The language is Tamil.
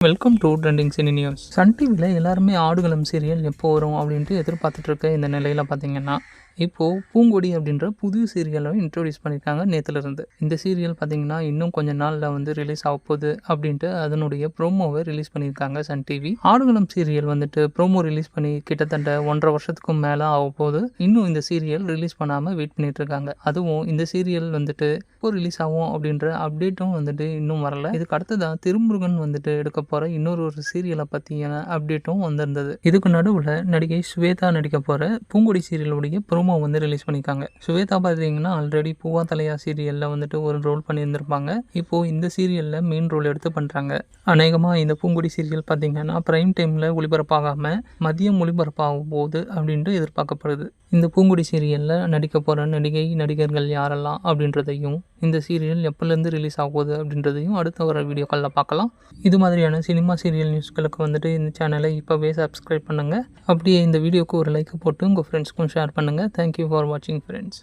Welcome to trending cine news Sun டிவியில் எல்லாருமே ஆடுகளம் சீரியல் எப்போ வரும் அப்படின்ட்டு எதிர்பார்த்துட்டு இருக்க இந்த நிலையில் பார்த்தீங்கன்னா இப்போது பூங்கொடி அப்படின்ற புது சீரியலை இன்ட்ரோடியூஸ் பண்ணியிருக்காங்க நேற்றுலேருந்து இந்த சீரியல் பார்த்தீங்கன்னா இன்னும் கொஞ்ச நாளில் வந்து ரிலீஸ் ஆக போகுது அப்படின்ட்டு அதனுடைய ப்ரோமோவை ரிலீஸ் பண்ணியிருக்காங்க சன் டிவி ஆடுகளம் சீரியல் வந்துட்டு ப்ரோமோ ரிலீஸ் பண்ணி கிட்டத்தட்ட ஒன்றரை வருஷத்துக்கும் மேலே ஆக போது இன்னும் இந்த சீரியல் ரிலீஸ் பண்ணாமல் வெயிட் பண்ணிகிட்டு இருக்காங்க. அதுவும் இந்த சீரியல் வந்துட்டு எப்போ ரிலீஸ் ஆகும் அப்படின்ற அப்டேட்டும் வந்துட்டு இன்னும் வரல. இதுக்கு அடுத்ததான் திருமுருகன் வந்துட்டு எடுக்க போகிற இன்னொரு ஒரு சீரியலை பற்றியான அப்டேட்டும் வந்திருந்தது. இதுக்கு நடுவில் நடிகை ஸ்வேதா நடிக்க போகிற பூங்கொடி சீரியலுடைய ப்ரோமோ வந்து ரிலீஸ் பண்ணியிருக்காங்க. ஸ்வேதா பார்த்தீங்கன்னா ஆல்ரெடி பூவா தலையா சீரியலில் வந்துட்டு ஒரு ரோல் பண்ணியிருந்திருப்பாங்க. இப்போது இந்த சீரியலில் மெயின் ரோல் எடுத்து பண்ணுறாங்க அநேகமாக இந்த பூங்கொடி சீரியல் பார்த்தீங்கன்னா ப்ரைம் டைமில் ஒளிபரப்பாகாமல் மதியம் ஒளிபரப்பாகும் போது அப்படின்ட்டு எதிர்பார்க்கப்படுது. இந்த பூங்குடி சீரியலில் நடிக்க போகிற நடிகை நடிகர்கள் யாரெல்லாம் அப்படின்றதையும் இந்த சீரியல் எப்போலேருந்து ரிலீஸ் ஆகுது அப்படின்றதையும் அடுத்த வர வீடியோக்களில் பார்க்கலாம். இது மாதிரியான சினிமா சீரியல் நியூஸ்களுக்கு வந்துட்டு இந்த சேனலை இப்போவே சப்ஸ்கிரைப் பண்ணுங்கள் அப்படியே இந்த வீடியோக்கு ஒரு லைக் போட்டு உங்கள் ஃப்ரெண்ட்ஸ்க்கும் ஷேர் பண்ணுங்கள் தேங்க்யூ ஃபார் வாட்சிங் ஃப்ரெண்ட்ஸ்